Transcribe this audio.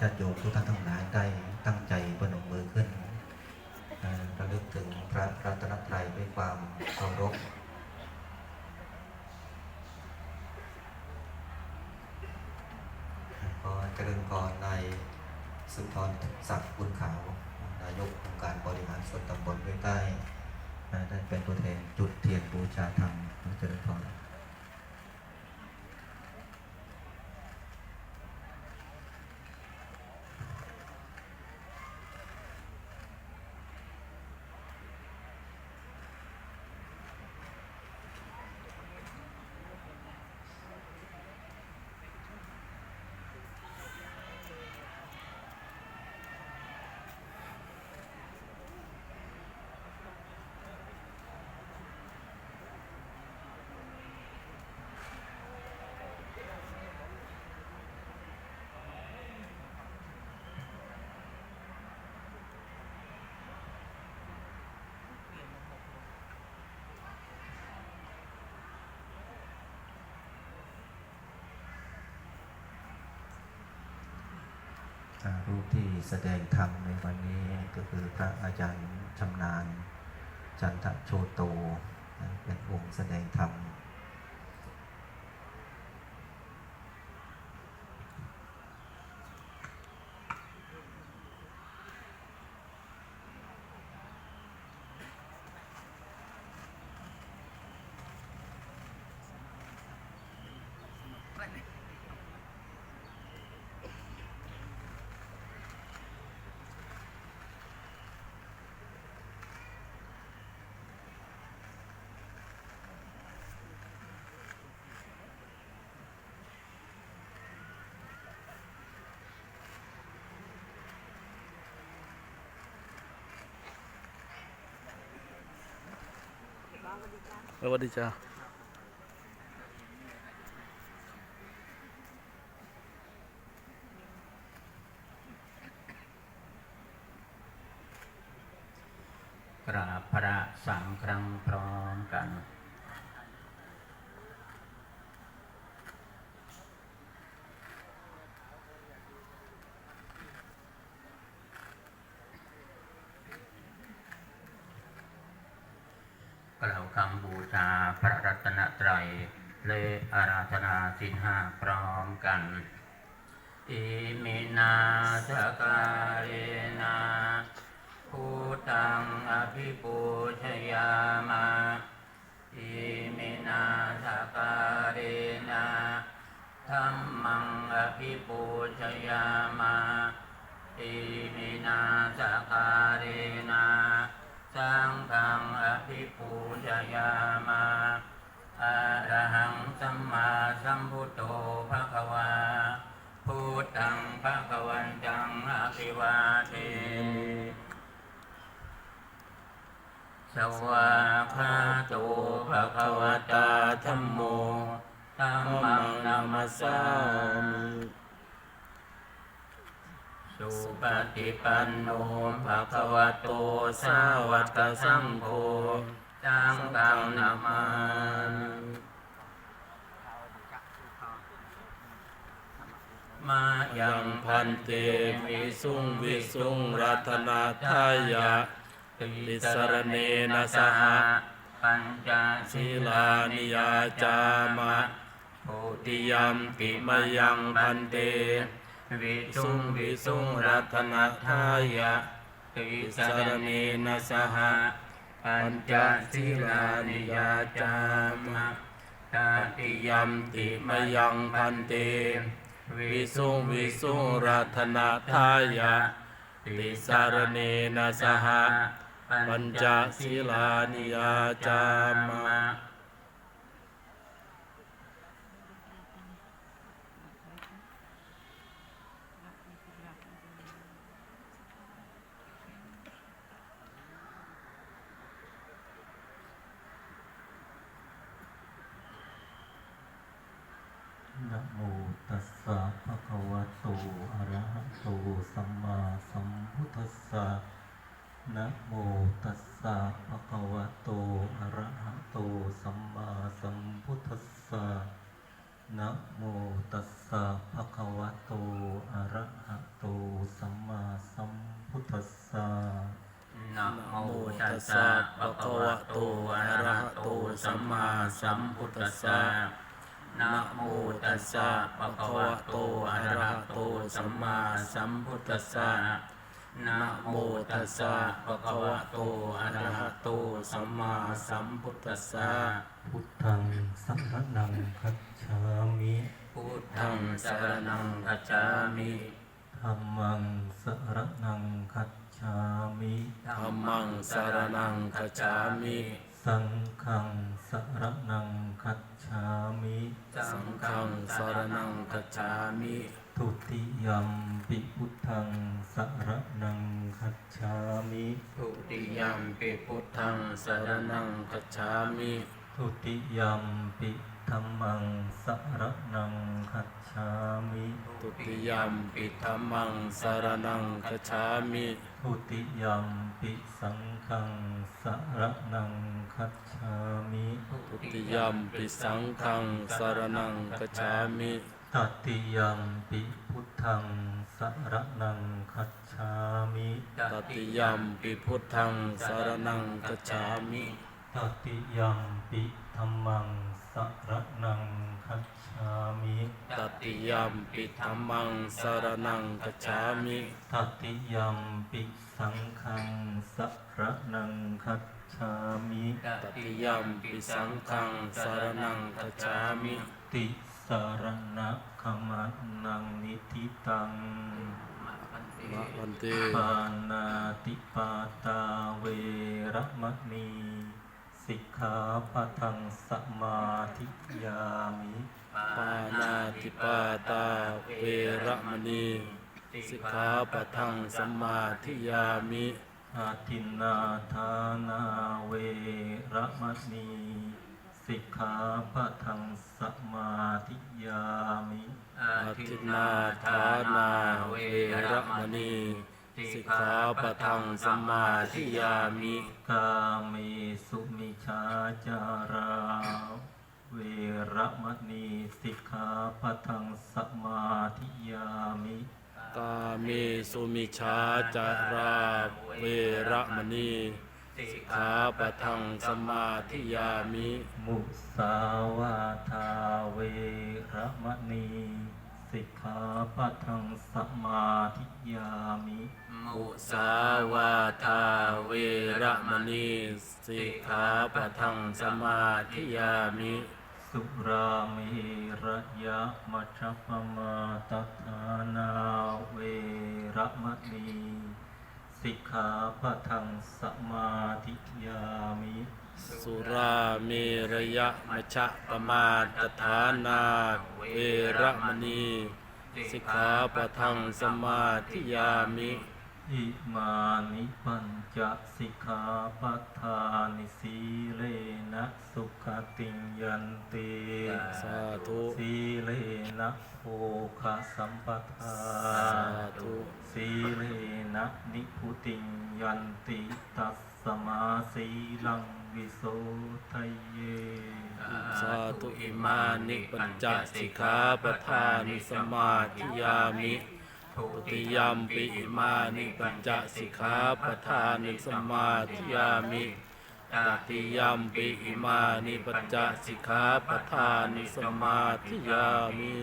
ญาติโยมทุกท่านทั้งหลายได้ตั้งใจประนมมือขึ้นระลึกถึงพระรัตนตรัยด้วยความเคารพขอเจริญพรในสุนทรศักดิ์บุญขาว นายกองค์การบริหารส่วนตำบลห้วยใต้ได้เป็นตัวแทนจุดเทียนบูชาธรรมเจริญพร รูปที่แสดงธรรมในวันนี้ก็คือพระอาจารย์ชำนาญ จันทโชโต เป็นองค์แสดงธรรม สวัสดีจ้ากราบพระสังครังพร้อมกัน กล่าวคำบูชาพระรัตนตรัยเลยอาราธนาสินห้าพร้อมกันอิมินาสการเรนาพุทธังอภิปูชยามาอิมินาสการเรนาธัมมังอภิปูชยามาอิมินาสการเรนา สังฆังอภิปูชยามาอะระหังสัมมาสัมพุทโธภะคะวาพุทธังภะคะวันตังอภิวาเทมิสวากขาโตภะคะวตาธัมโมธัมมังนามัสสามิ สุปฏิปันโนภะคะวะโต สาวกสังโฆจังกังนามามิมายังพันเตมิสุงวิสุงรัตนาทายะติสรเนนะสหปัญจศีลานิยาจามะโพธิยัมปิมายังพันเต วิสุงวิสุงรัตนาทายะติสารเนนสหปัญจศีลานิยาจามะตาติยัมติมยังพันเตวิสุงวิสุงรัตนาทายะติสารเนนสหปัญจศีลานิยาจามะ นะโมตัสสะภะคะวะโต อะระหะโต สัมมาสัมพุทธะนะโมตัสสะภะคะวะโตอะระหะโตสัมมาสัมพุทธะนะโมตัสสะภะคะวะโตอะระหะโตสัมมาสัมพุทธะนะโมตัสสะภะคะวะโต อะระหะโต สัมมาสัมพุทธัสสะ นะโมตัสสะภะคะวะโตอะระหะโตสัมมาสัมพุทธัสสะนะโมตัสสะภะคะวะโตอะระหะโตสัมมาสัมพุทธัสสะพุทธังสรนังคัจฉามิพุทธังสรณังคัจฉามิธัมมังสรนังคัจฉามิธัมมังสารนังคัจฉามิ สังฆังสรนังคัจฉามิสังฆังสารนังคัจฉามิทุติยมปิพุทธังสรนังคัจฉามิทุติยมปิพุทธัทังงสสารรนัณังงคัจฉามิทุติยมปิ ธัมมังสรนังคัจฉามิตุติยมปิธัมมังสารนังคัจฉามิทุติยมปิสังฆังสรนังคัจฉามิตุติยมปิสังฆังสารนังคัจฉามิตติยมปิพุทธังสรนังคัจฉามิตติยมปิพุทธังสารนังคัจฉามิตติยมปิธัมมังส รนังคัจฉามิตติยมปิธัมมังสารนังคัจฉามิตติยมปิสังฆังสรนังคัจฉามิตติยมปิสังฆังสารนังคัจฉามิติสารณะขมันังนิทิตังมะวันเตปานาติปาตาเวระมะนี สิกขาปะทังสมาธิยามิปานาติปาตาเวระมณีสิกขาปะทังสัมมาทิยามิอาทินนาทานาเวระมะนีสิกขาปะทังสมาธิยามิอาทินนาทานาเวระมณี สิกขาปะทังสัมมาทิยามิกาเมสุมิชาจาราเวระมะนีสิกขาปะทังสมาธิยามิกาเมสุมิชาจาราเวระมณีสิกขาปะทังสัมมาทิยามิ มุสาวาทาเวระมะนี สิกขาปะทังสมาธิยามิมุสาวาทาเวระมณีสิกขาปะทังสมมาธิยามิ สุราเมระยะมัชฌปมาตทานาเวระมะนีสิกขาปะทังสมาธิยามิ สุราเมระยะมชะปมาตฐานาเวระมณีสิกขาปะทังสมมาธิยามิอิมานิปัญจสิกขาปัฏฐานิสีเลนะสุขติงยันติสาธุสีเลนะโภคสัมปทาสาธุสีเลนะนิพุติงยันติตัสส มาสีลังวิโสทะเย สาธุอิมานิปัญจสิกขาปะทานิสมมาธิยามิทุติยมปิอิมานิปัญจสิกขาปะทานิสมมาธิยามิตติยมปิอิมานิปัญจสิกขาปทานิสมมาธิยามิ